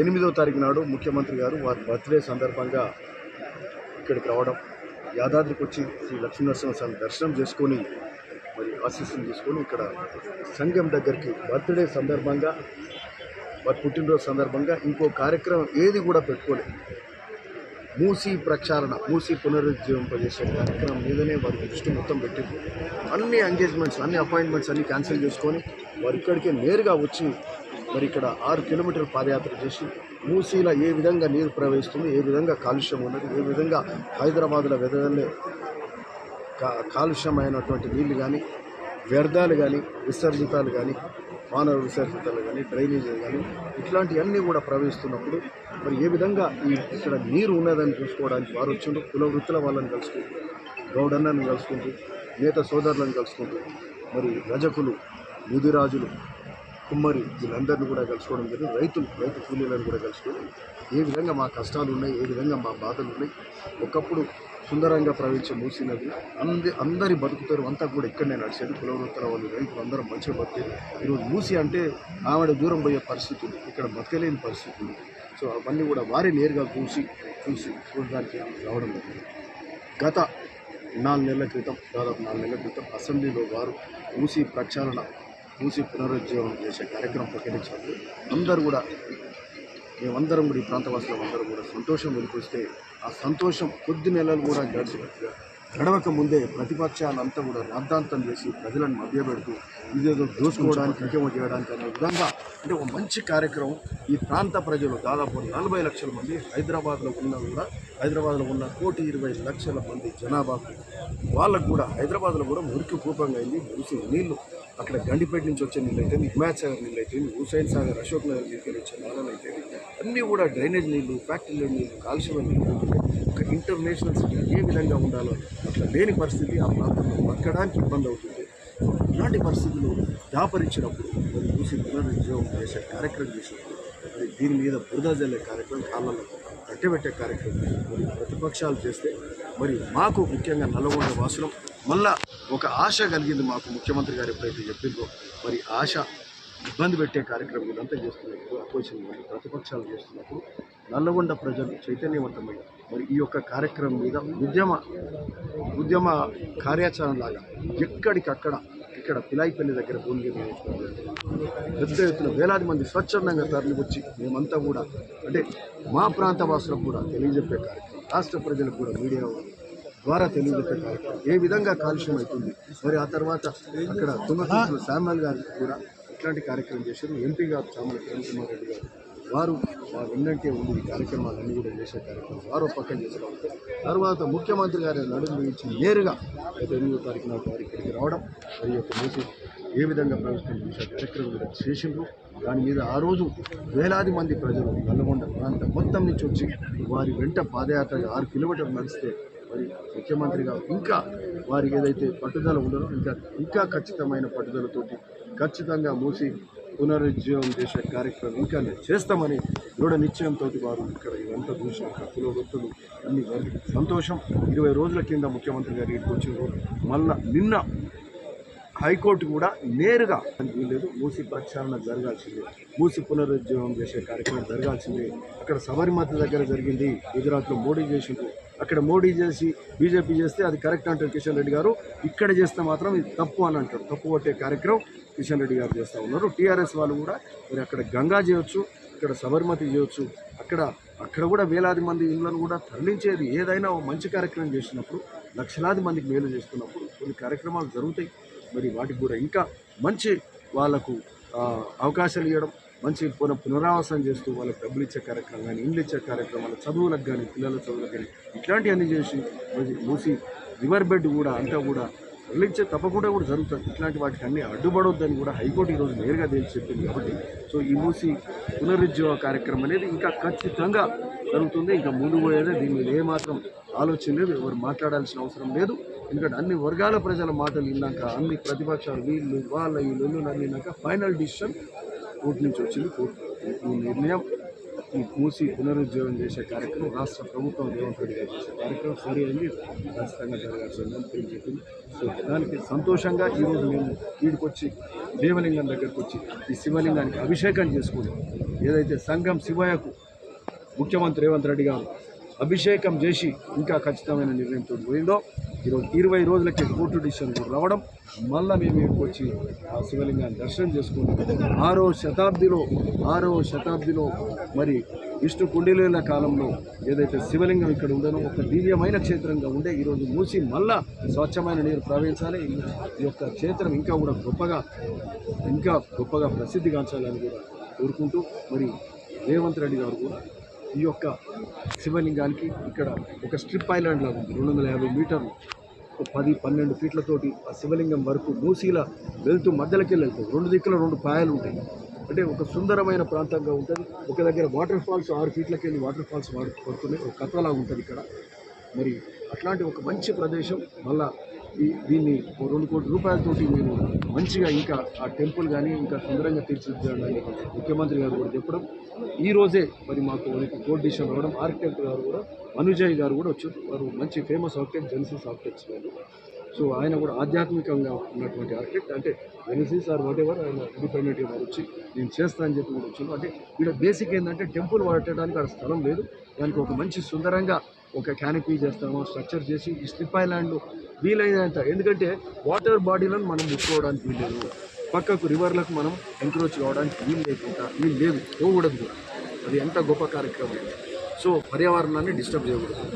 ఎనిమిదో తారీఖు నాడు ముఖ్యమంత్రి గారు వారి బర్త్డే సందర్భంగా ఇక్కడికి రావడం యాదాద్రికి వచ్చి శ్రీ లక్ష్మీనరసింహస్వామి దర్శనం చేసుకొని మరి ఆశీస్సులు తీసుకొని ఇక్కడ సంఘం దగ్గరికి బర్త్డే సందర్భంగా వారి పుట్టినరోజు సందర్భంగా ఇంకో కార్యక్రమం ఏది కూడా పెట్టుకోలేదు. మూసీ ప్రక్షాళన మూసీ పునరుజ్జీవింపజేసే కార్యక్రమం మీదనే వారి దృష్టి మొత్తం పెట్టింది. అన్ని ఎంగేజ్మెంట్స్ అన్ని అపాయింట్మెంట్స్ అన్ని క్యాన్సిల్ చేసుకొని వారు ఇక్కడికే నేరుగా వచ్చి మరి ఇక్కడ ఆరు కిలోమీటర్ల పాదయాత్ర చేసి మూసీలో ఏ విధంగా నీరు ప్రవహిస్తుంది ఏ విధంగా కాలుష్యం ఉన్నది ఏ విధంగా హైదరాబాద్లో వెదజల్లే కా కాలుష్యమైనటువంటి నీళ్ళు కానీ వ్యర్థాలు కానీ విసర్జితాలు కానీ మానవ విసర్జితాలు కానీ డ్రైనేజీలు కానీ ఇట్లాంటివన్నీ కూడా ప్రవహిస్తున్నప్పుడు మరి ఏ విధంగా ఈ ఇక్కడ నీరు ఉన్నదని చూసుకోవడానికి వారు వచ్చిండ్రు కుల వృత్తుల వాళ్ళని కలుసుకుంటూ గౌడన్నని కలుసుకుంటూ నేత సోదరులను కలుసుకుంటూ మరి రజకులు ముదిరాజులు కుమ్మరి వీళ్ళందరినీ కూడా కలుసుకోవడం జరిగింది. రైతులు రైతు కూలీలను కూడా కలుసుకొని ఏ విధంగా మా కష్టాలు ఉన్నాయి ఏ విధంగా మా బాధలు ఉన్నాయి ఒకప్పుడు సుందరంగా ప్రవహించే మూసీ నది అంది అందరి బతుకుతారు అంతా కూడా ఇక్కడనే నడిచేది. కులవృత్తుల వాళ్ళు రైతులు అందరూ మంచిగా బతికేది. ఈరోజు మూసి అంటే ఆవిడ దూరం పోయే పరిస్థితి ఉంది. ఇక్కడ బతకలేని పరిస్థితి ఉంది. సో అవన్నీ కూడా వారే నేరుగా చూసి చూసి చూడడానికి రావడం జరిగింది. గత నాలుగు నెలల క్రితం దాదాపు నాలుగు నెలల క్రితం అసెంబ్లీలో వారు మూసి ప్రక్షాళన మూసి పునరుజ్జీవనం చేసే కార్యక్రమం ప్రకటించాలి అందరూ కూడా మేమందరం కూడా ఈ ప్రాంతవాసులం అందరూ కూడా సంతోషం వెలిపిస్తే ఆ సంతోషం కొద్ది నెలలు కూడా గడిచి గడవక ముందే ప్రతిపక్షాలంతా కూడా రాద్ధాంతం చేసి ప్రజలను మభ్యపెడుతూ ఇదేదో దోసుకోవడానికి ఇంకేమో చేయడానికి అనే విధంగా అంటే ఒక మంచి కార్యక్రమం. ఈ ప్రాంత ప్రజలు దాదాపు నలభై లక్షల మంది హైదరాబాద్లో ఉన్న కూడా హైదరాబాద్లో ఉన్న కోటి ఇరవై లక్షల మంది జనాభాకు వాళ్ళకు కూడా హైదరాబాద్లో కూడా మురికి కూపంగా అయింది మూసి నీళ్ళు. అక్కడ గండిపేట నుంచి వచ్చే నీళ్ళు అయితే హిమాయత్ సాగర్ నీళ్ళు అయితే హుసైన్ సాగర్ అశోక్ నగర్ నీళ్ళు వచ్చే నాళాలు అయితే అన్నీ కూడా డ్రైనేజ్ నీళ్ళు ఫ్యాక్టరీల నీళ్ళు కాలుష్యం నీళ్ళు. ఒక ఇంటర్నేషనల్ సిటీ ఏ విధంగా ఉండాలో అట్లా లేని పరిస్థితి ఆ ప్రాంతంలో బతకడానికి ఇబ్బంది అవుతుంది. ఇలాంటి పరిస్థితులు దాపరించినప్పుడు మరి చూసి పునరుద్యోగం చేసే కార్యక్రమం చేసినప్పుడు మరి దీని మీద బురద జల్లే కార్యక్రమం కాళ్ళలో కట్టబెట్టే కార్యక్రమం మరి ప్రతిపక్షాలు చేస్తే మరి మాకు ముఖ్యంగా నల్లగొండ వాసులం మళ్ళా ఒక ఆశ కలిగింది మాకు ముఖ్యమంత్రి గారు ఎప్పుడైతే చెప్పిందో మరి ఆశ ఇబ్బంది పెట్టే కార్యక్రమం ఇదంతా చేస్తున్నప్పుడు అపోజిషన్ వాళ్ళు ప్రతిపక్షాలు చేస్తున్నప్పుడు నల్లగొండ ప్రజలు చైతన్యవంతమైన మరి ఈ యొక్క కార్యక్రమం మీద ఉద్యమ ఉద్యమ కార్యాచరణ లాగా ఎక్కడికక్కడ ఇక్కడ పిలాయిపల్లి దగ్గర భువనగిరి పెద్ద ఎత్తున వేలాది మంది స్వచ్ఛందంగా తరలివచ్చి మేమంతా కూడా అంటే మా ప్రాంత వాసులకు కూడా తెలియజెప్పే కార్యక్రమం రాష్ట్ర ప్రజలకు కూడా మీడియా ద్వారా తెలియజెప్పే కార్యక్రమం. ఏ విధంగా కాలుష్యం అవుతుంది? మరి ఆ తర్వాత అక్కడ తుమ్మకూరు శామ్యుల్ గారికి కూడా ఇట్లాంటి కార్యక్రమం చేశారు. ఎంపీ గారు చామల కిరణ్ కుమార్ రెడ్డి గారు వారు వారు వెన్నంటే ఉంది ఈ కార్యక్రమాలన్నీ కూడా చేసే కార్యక్రమం. వారు పక్కన చేస్తూ తర్వాత ముఖ్యమంత్రి గారి నడుము నుంచి నేరుగా గత ఎనిమిదో తారీఖు నాటి వారు ఇక్కడికి రావడం మరి యొక్క మూసి ఏ విధంగా ప్రవేశం చేసే కార్యక్రమం కూడా చేసిండ్రు. దాని మీద ఆ రోజు వేలాది మంది ప్రజలు నల్లగొండ ప్రాంతం మొత్తం నుంచి వచ్చి వారి వెంట పాదయాత్రగా ఆరు కిలోమీటర్లు నడిస్తే మరి ముఖ్యమంత్రిగా ఇంకా వారికి ఏదైతే పట్టుదల ఉండదో ఇంకా ఇంకా ఖచ్చితమైన పట్టుదలతోటి ఖచ్చితంగా మూసి పునరుజ్జీవం చేసే కార్యక్రమం ఇంకా చేస్తామని దృఢ నిశ్చయంతో వారు ఇక్కడ ఇదంతా చూసిన కత్తులు వృత్తులు అన్ని సంతోషం. ఇరవై రోజుల కింద ముఖ్యమంత్రి గారి ఇక్కడికి వచ్చిన మళ్ళా నిన్న హైకోర్టు కూడా నేరుగా వీలేదు మూసి ప్రక్షాళన జరగాల్సిందే. మూసి పునరుజ్జీవం చేసే కార్యక్రమం జరగాల్సిందే. అక్కడ సబరిమతి దగ్గర జరిగింది. గుజరాత్లో మోడీ చేసిండ్రు. అక్కడ మోడీ చేసి బీజేపీ చేస్తే అది కరెక్ట్ అంటారు కిషన్ రెడ్డి గారు. ఇక్కడ చేస్తే మాత్రం ఇది తప్పు అని అంటారు. తప్పు కొట్టే కార్యక్రమం కిషన్ రెడ్డి గారు చేస్తూ ఉన్నారు. టీఆర్ఎస్ వాళ్ళు కూడా మరి అక్కడ గంగా చేయొచ్చు ఇక్కడ సబర్మతి చేయొచ్చు. అక్కడ అక్కడ కూడా వేలాది మంది ఇళ్ళను కూడా తరలించేది ఏదైనా ఒక మంచి కార్యక్రమం చేసినప్పుడు లక్షలాది మందికి మేలు చేస్తున్నప్పుడు కొన్ని కార్యక్రమాలు జరుగుతాయి. మరి వాటికి కూడా ఇంకా మంచి వాళ్ళకు అవకాశాలు ఇవ్వడం మంచి పున పునరావాసం చేస్తూ వాళ్ళకి డబ్బులు ఇచ్చే కార్యక్రమం కానీ ఇండ్లు ఇచ్చే కార్యక్రమాలు చదువులకు కానీ పిల్లల చదువులకు కానీ ఇట్లాంటివన్నీ చేసి మూసి రివర్ బెడ్ కూడా అంతా కూడా తరలించే తప్పకుండా కూడా జరుగుతుంది ఇట్లాంటి వాటికి అన్ని అడ్డుపడొద్దని కూడా హైకోర్టు ఈరోజు నేరుగా తేల్చి చెప్పింది కాబట్టి సో ఈ మూసి పునరుజ్జీవ కార్యక్రమం అనేది ఇంకా ఖచ్చితంగా జరుగుతుంది. ఇంకా ముందు పోయేదే దీని మీద ఏమాత్రం ఆలోచన లేదు ఎవరు మాట్లాడాల్సిన అవసరం లేదు. ఎందుకంటే అన్ని వర్గాల ప్రజల మాటలు విన్నాక అన్ని ప్రతిపక్షాలు వీళ్ళు వాళ్ళ వీళ్ళు నమ్మినాక ఫైనల్ డిసిషన్ కోర్టు నుంచి వచ్చింది. కోర్టు ఈ నిర్ణయం ఈ మూసి పునరుజ్జీవం చేసే కార్యక్రమం రాష్ట్ర ప్రభుత్వం రేవంత్ రెడ్డి గారు చేసే కార్యక్రమం సరి అయింది. ఖచ్చితంగా జరగాల్సిందని తెలియజెప్పింది సో దానికి సంతోషంగా ఈరోజు మేము వీడికొచ్చి దేవలింగం దగ్గరకు వచ్చి ఈ శివలింగానికి అభిషేకం చేసుకుని ఏదైతే సంఘం శివయ్యకు ముఖ్యమంత్రి రేవంత్ రెడ్డి గారు అభిషేకం చేసి ఇంకా ఖచ్చితమైన నిర్ణయంతో పోయిందో ఈరోజు ఇరవై రోజులకి కోర్టు డిసిషన్ రావడం మళ్ళీ మేము ఇక్కడికి వచ్చి ఆ శివలింగాన్ని దర్శనం చేసుకుని ఆరో శతాబ్దిలో ఆరో శతాబ్దిలో మరి విష్ణు కుండిలేల కాలంలో ఏదైతే శివలింగం ఇక్కడ ఉందనో ఒక దివ్యమైన క్షేత్రంగా ఉండే ఈరోజు మూసి మళ్ళా స్వచ్ఛమైన నీరు ప్రవహించాలి. ఈ ఈ యొక్క క్షేత్రం ఇంకా కూడా గొప్పగా ఇంకా గొప్పగా ప్రసిద్ధిగాంచాలని కూడా కోరుకుంటూ మరి రేవంత్ రెడ్డి గారు కూడా ఈ యొక్క శివలింగానికి ఇక్కడ ఒక స్ట్రిప్ ఐలాండ్ లాగా ఉంది. రెండు వందల యాభై మీటర్లు. ఒక పది పన్నెండు ఫీట్లతోటి ఆ శివలింగం వరకు మూసీల వెళ్తూ మధ్యలోకి వెళ్తాయి రెండు దిక్కుల రెండు పాయలు ఉంటాయి. అంటే ఒక సుందరమైన ప్రాంతంగా ఉంటుంది. ఒక దగ్గర వాటర్ ఫాల్స్ ఆరు ఫీట్లకి వెళ్ళి వాటర్ ఫాల్స్ వాడు పడుతున్నాయి. ఒక కథలాగా ఉంటుంది ఇక్కడ. మరి అట్లాంటి ఒక మంచి ప్రదేశం. మళ్ళా దీన్ని రెండు కోట్ల రూపాయలతోటి మీరు మంచిగా ఇంకా ఆ టెంపుల్ కానీ ఇంకా సుందరంగా తీర్చిదిద్దాలని ముఖ్యమంత్రి గారు కూడా చెప్పడం ఈ రోజే మరి మాకు మనకి కోర్ట్ డిసిషన్ రావడం ఆర్కిటెక్ట్ గారు కూడా అనుజయ్ గారు కూడా వచ్చారు. వారు మంచి ఫేమస్ ఆర్కిటెక్ట్ జెన్సిస్ ఆర్కిటెక్ట్స్ గారు. సో ఆయన కూడా ఆధ్యాత్మికంగా ఉన్నటువంటి ఆర్కిటెక్ట్. అంటే జెన్సిస్ ఆర్ వాట్ ఎవర్ ఆయన ఇండిపెండెంట్గా వారు వచ్చి నేను చేస్తా అని చెప్పి కూడా వచ్చాను అంటే ఇక్కడ బేసిక్ ఏంటంటే టెంపుల్ వాడటానికి అక్కడ స్థలం లేదు. దానికి ఒక మంచి సుందరంగా ఒక క్యానపీ చేస్తాము స్ట్రక్చర్ చేసి ఈ స్లిప్ ఐలాండ్ వీలైనంత. ఎందుకంటే వాటర్ బాడీలను మనం ముట్టుకోవడానికి వీలేదు పక్కకు రివర్లకు మనం ఎంక్రోచ్ కావడానికి వీలు లేకుండా వీలు లేదు. పోకూడదు. కూడా అది ఎంత గొప్ప కార్యక్రమం. సో పర్యావరణాన్ని డిస్టర్బ్ చేయకూడదు.